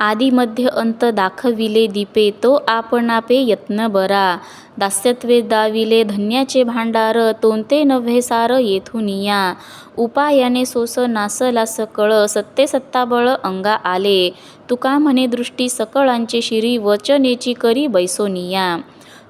आदिमध्य अंत दाखविले दीपे तो आपणापे यत्न बरा. दास्यत्वे दाविले धन्याचे भांडार तोंते नव्हे सार येथुनिया उपायाने सोस नासला सकळ सत्ते सत्ताबळ अंगा आले. तुका म्हणे दृष्टी सकळांचे शिरी वचनेची करी बैसोनिया.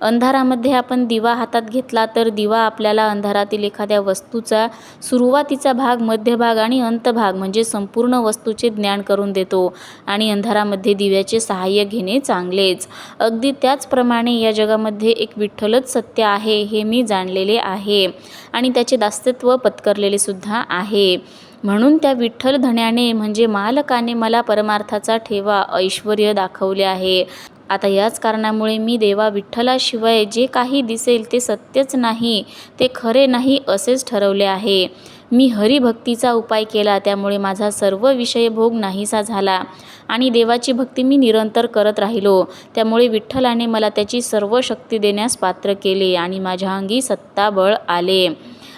अंधारामध्ये आपण दिवा हातात घेतला तर दिवा आपल्याला अंधारातील एखाद्या वस्तूचा सुरुवातीचा भाग मध्यभाग आणि अंतभाग म्हणजे संपूर्ण वस्तूचे ज्ञान करून देतो आणि अंधारामध्ये दिव्याचे सहाय्य घेणे चांगलेच. अगदी त्याचप्रमाणे या जगामध्ये एक विठ्ठलच सत्य आहे हे मी जाणलेले आहे आणि त्याचे दास्यत्व पत्करलेले सुद्धा आहे. म्हणून त्या विठ्ठल धण्याने म्हणजे मालकाने मला परमार्थाचा ठेवा ऐश्वर दाखवले आहे. आता याच कारणामुळे मी देवा विठ्ठलाशिवाय जे काही दिसेल ते सत्यच नाही ते खरे नाही असेच ठरवले आहे. मी हरिभक्तीचा उपाय केला त्यामुळे माझा सर्व विषय भोग नाहीसा झाला आणि देवाची भक्ती मी निरंतर करत राहिलो. त्यामुळे विठ्ठलाने मला त्याची सर्व शक्ती देण्यास पात्र केले आणि माझ्या अंगी सत्ताबळ आले.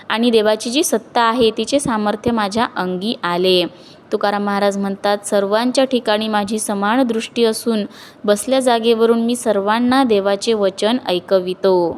आणि देवाची जी सत्ता आहे तिचे सामर्थ्य माझ्या अंगी आले. तुकाराम महाराज म्हणतात सर्वांच्या ठिकाणी माझी समान दृष्टी असून बसल्या जागेवरून मी सर्वांना देवाचे वचन ऐकवितो.